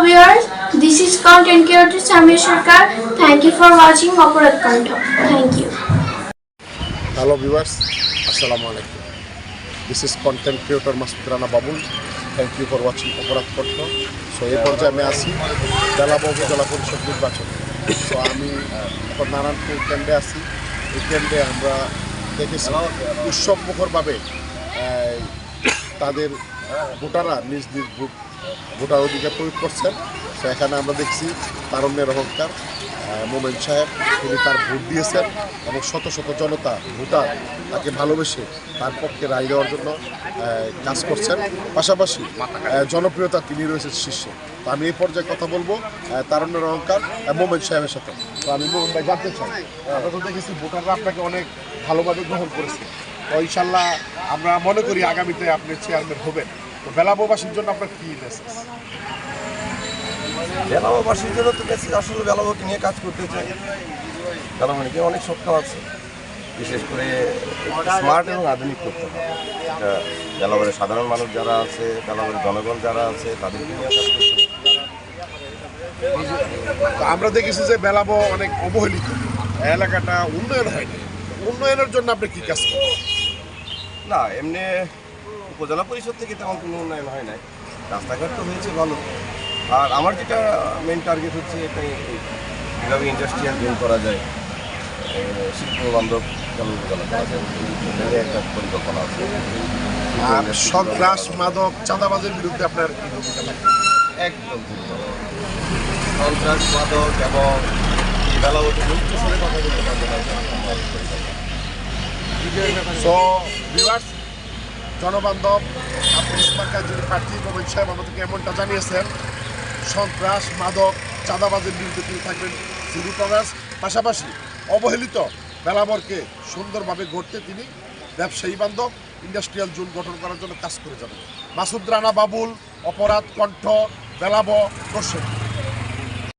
Hello viewers, this is content creator Samir Sarkar. Thank you for watching Operat Kanto. Thank you. Hello viewers আসসালামু আলাইকুম this is content creator Masud Rana Babul thank you for watching Oporadh Kontho so এই পর্যায়ে আমি আছি জেলাব উপজেলা পরিষদ নির্বাচন so আমি এখন নারায়ণপুর কেন্দ্রে আছি এই কেন্দ্রে আমরা দেখেছি উৎসব মুখরভাবে তাদের ভোটাররা নিজ নিজ ভোট ভোটার অধিকার প্রয়োগ করছেন। তো এখানে আমরা দেখছি তারুণ্যের অহংকার মোমেন সাহেব, তিনি তার ভোট দিয়েছেন এবং শত শত জনতা, ভোটার তাকে ভালোবেসে তার পক্ষে রায় দেওয়ার জন্য কাজ করছেন। পাশাপাশি জনপ্রিয়তা তিনি রয়েছেন শীর্ষে। তো আমি এই পর্যায়ে কথা বলব তারুণ্যের অহংকার মোমেন সাহেবের সাথে। তো আমি মোমেন ভাই জানতে চাই, আমরা তো দেখেছি ভোটাররা আপনাকে অনেক ভালোভাবে গ্রহণ করেছে। তো ইনশাল্লাহ আমরা মনে করি আগামীতে আপনি চেয়ারম্যান হবেন। তো বেলাবোবাসীর জন্য আপনার কী মেসেজ বেলাবাসীর জন্য তো বেশি আসলে বেলাবাকে নিয়ে কাজ করতে চাই। বেলাবানিকে অনেক সক্ষম আছে। বিশেষ করে স্মার্ট এবং আধুনিক করতে হবে। এটা বেলাবারের সাধারণ মানুষ যারা আছে বেলাবারের জনগণ যারা আছে তাদেরকে নিয়ে কাজ করতে আমরা দেখেছি যে বেলাবো অনেক অবহেলিত। এলাকাটা উন্নয়ন হয়নি। উন্নয়নের জন্য আপনি কি কাজ করেন না এমনি উপজেলা পরিষদ থেকে তেমন কোনো উন্নয়ন হয় নাই। রাস্তাঘাট তো হয়েছে ভালো। আর আমার যেটা মেন টার্গেট হচ্ছে এটাই কীভাবে ইন্ডাস্ট্রিয়াল জোন করা যায় শিল্প বান্ধব চালু করা যায় একটা পরিকল্পনা আছে। আর সন্ত্রাস মাদক চাঁদাবাজের বিরুদ্ধে আপনার একদম। সন্ত্রাস মাদক এবং বেলাবতী মুক্ত সাথে কথা বলতে পারবে সো ভিউয়ার্স জনবান্ধব আপনি সরকার যিনি প্রার্থী মোমেন সাহেব আমাদেরকে এমনটা জানিয়েছেন, সন্ত্রাস, মাদক, চাঁদাবাজের বিরুদ্ধে তিনি থাকবেন সিডি প্রকাশ পাশাপাশি অবহেলিত বেলাবরকে সুন্দরভাবে গড়তে তিনি ব্যবসায়ী বান্ধব, ইন্ডাস্ট্রিয়াল জোন গঠন করার জন্য কাজ করে যাবেন। মাসুদ রানা বাবুল, অপরাধ কণ্ঠ, বেলাব, দর্শক।